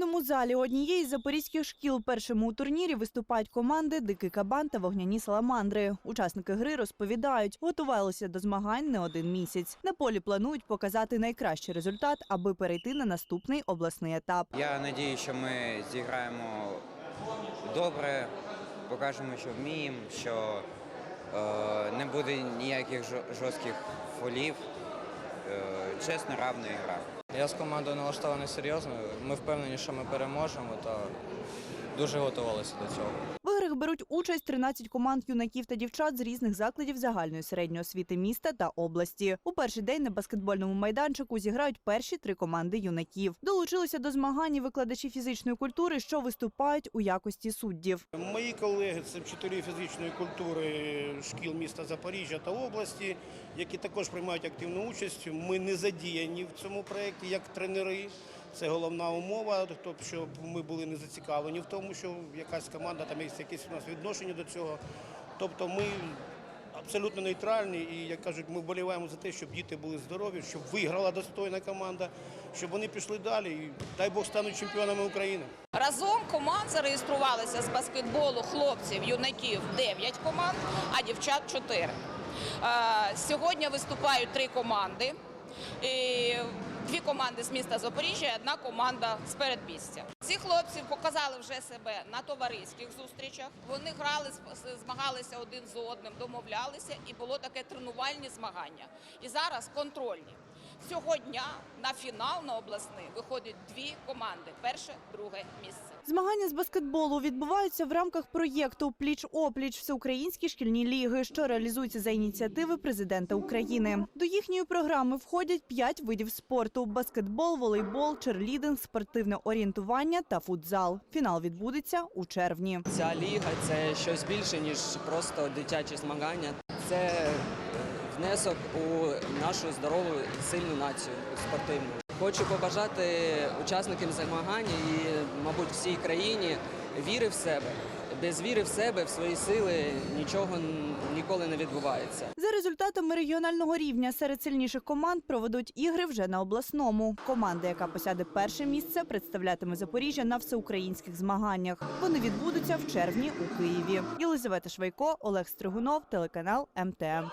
спортивному залі однієї з запорізьких шкіл у турнірі виступають команди Дикий кабан та вогняні саламандри. Учасники гри розповідають, готувалися до змагань не один місяць. На полі планують показати найкращий результат, аби перейти на наступний обласний етап. Я надію, що ми зіграємо добре, покажемо, що вміємо, що е, не буде ніяких жорстких фолів. Е, чесно, равна гра. Я з командою налаштований серйозно. Ми впевнені, що ми переможемо та дуже готувалися до цього. Іграх беруть участь 13 команд юнаків та дівчат з різних закладів загальної середньої освіти міста та області. У перший день на баскетбольному майданчику зіграють перші три команди юнаків. Долучилися до змагань викладачі фізичної культури, що виступають у якості суддів. Мої колеги це вчителі фізичної культури шкіл міста Запоріжжя та області, які також приймають активну участь. Ми не задіяні в цьому проєкті як тренери. Це головна умова, тобто, щоб ми були не зацікавлені в тому, що якась команда там є якесь у нас відношення до цього. Тобто ми абсолютно нейтральні і, як кажуть, ми вболіваємо за те, щоб діти були здорові, щоб виграла достойна команда, щоб вони пішли далі і дай Бог стануть чемпіонами України. Разом команд зареєструвалися з баскетболу хлопців, юнаків 9 команд, а дівчат 4. Е, Сьогодні виступають три команди. І Дві команди з міста Запоріжжя, одна команда з передмістя. Ці хлопці показали вже себе на товариських зустрічах. Вони грали, змагалися один з одним, домовлялися, і було таке тренувальні змагання. І зараз контрольні. Цього дня на фінал на обласний виходять дві команди: перше, друге місце. Змагання з баскетболу відбуваються в рамках проєкту Пліч опліч Всеукраїнські шкільні ліги, що реалізується за ініціативи президента України. До їхньої програми входять п'ять видів спорту: баскетбол, волейбол, черлідинг, спортивне орієнтування та футзал. Фінал відбудеться у червні. Ця ліга це щось більше, ніж просто дитячі змагання. Це внесок у нашу здорову сильну націю спортивну. Хочу побажати учасникам змагань і, мабуть, всій країні віри в себе. Без віри в себе, в свої сили нічого ніколи не відбувається. За результатами регіонального рівня серед сильніших команд проведуть ігри вже на обласному. Команда, яка посяде перше місце, представлятиме Запоріжжя на всеукраїнських змаганнях. Вони відбудуться в червні у Києві. Єлизавета Швайко, Олег Стригунов, телеканал МТМ.